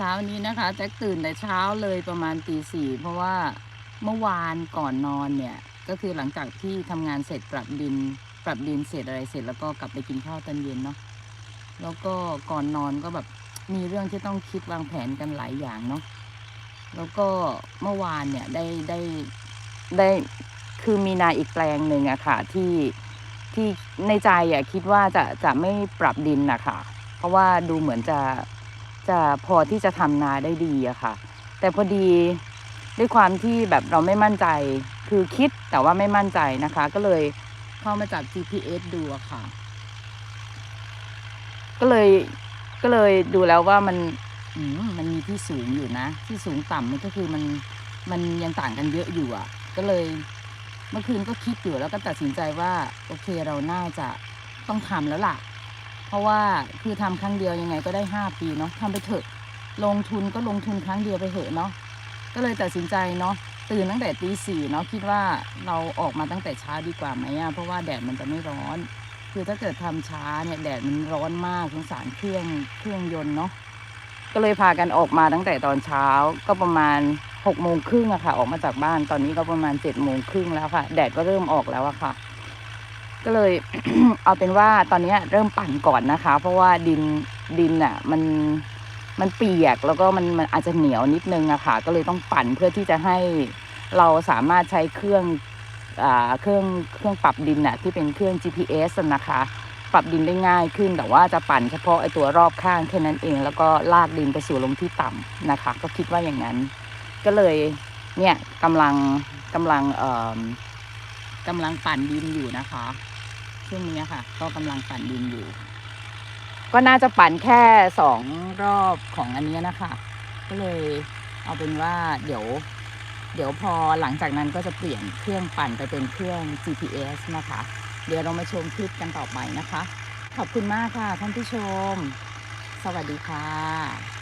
ช้านี้นะคะแจ็คตื่นแต่เช้าเลยประมาณตีสี่เพราะว่าเมื่อวานก่อนนอนเนี่ย ก็คือหลังจากที่ทำงานเสร็จปรับดิน ปรับดินเสร็จอะไรเสร็จแล้วก็กลับไปกินข้าวตอนเย็นเนาะแล้วก็ก่อนนอนก็แบบมีเรื่องที่ต้องคิดวางแผนกันหลายอย่างเนาะแล้วก็เมื่อวานเนี่ยได้ได้ได้คือมีนาอีกแปลงหนึ่งอะค่ะที่ที่ในใจอะคิดว่าจะจะไม่ปรับดินอะค่ะเพราะว่าดูเหมือนจะ จะพอที่จะทำนาได้ดีอะค่ะ แต่พอดีด้วยความที่แบบเราไม่มั่นใจ คือคิดแต่ว่าไม่มั่นใจนะคะ ก็เลยเข้ามาจาก GPS ดูอะค่ะ ก็เลยก็เลยดูแล้วว่ามันมมันมีที่สูงอยู่นะ ที่สูงต่ำมันก็คือมันมันยังต่างกันเยอะอยู่อะก็เลยเมื่อคืนก็คิดอยู่แล้วก็ตัดสินใจว่า โอเคเราน่าจะต้องทำแล้วล่ะ เพราะว่าคือทำครั้งเดียวยังไงก็ได้ห้าปีเนาะทำไปเถอะลงทุนก็ลงทุนครั้งเดียวไปเถอะเนาะก็เลยตัดสินใจเนาะตื่นตั้งแต่ตีสี่เนาะคิดว่าเราออกมาตั้งแต่เช้าดีกว่าไหมอะเพราะว่าแดดมันจะไม่ร้อน คือถ้าเกิดทำช้าเนี่ยแดดมันร้อนมากสงสารเครื่องเครื่องยนต์เนาะก็เลยพากันออกมาตั้งแต่ตอนเช้าก็ประมาณหกโมงครึ่งอะค่ะ ออกมาจากบ้านตอนนี้ก็ประมาณเจ็ดโมงครึ่งแล้วค่ะ แดดก็เริ่มออกแล้วอะค่ะ ก็เลยเอาเป็นว่าตอนนี้เริ่มปั่นก่อนนะคะ เพราะว่าดินดินอะมันมันเปียกแล้วก็มันมันอาจจะเหนียวนิดนึงอะค่ะ ก็เลยต้องปั่นเพื่อที่จะให้เราสามารถใช้เครื่องอ่าเครื่องเครื่องปรับดินอะที่เป็นเครื่อง GPS นะคะ ปรับดินได้ง่ายขึ้น แต่ว่าจะปั่นเฉพาะไอตัวรอบข้างแค่นั้นเอง แล้วก็ลากดินไปสู่ลงที่ต่ำนะคะ ก็คิดว่าอย่างนั้น ก็เลยเนี่ยกำลังกำลังเอ่อกำลังปั่นดินอยู่นะคะ ช่วงนี้ค่ะ ก็กำลังปั่นดินอยู่ ก็น่าจะปั่นแค่สองรอบของอันเนี้ยนะคะ ก็เลยเอาเป็นว่าเดี๋ยว เดี๋ยวพอหลังจากนั้นก็จะเปลี่ยนเครื่องปั่นไปเป็นเครื่อง GPS นะคะ เดี๋ยวเรามาชมคลิปกันต่อไปนะคะ ขอบคุณมากค่ะท่านผู้ชม สวัสดีค่ะ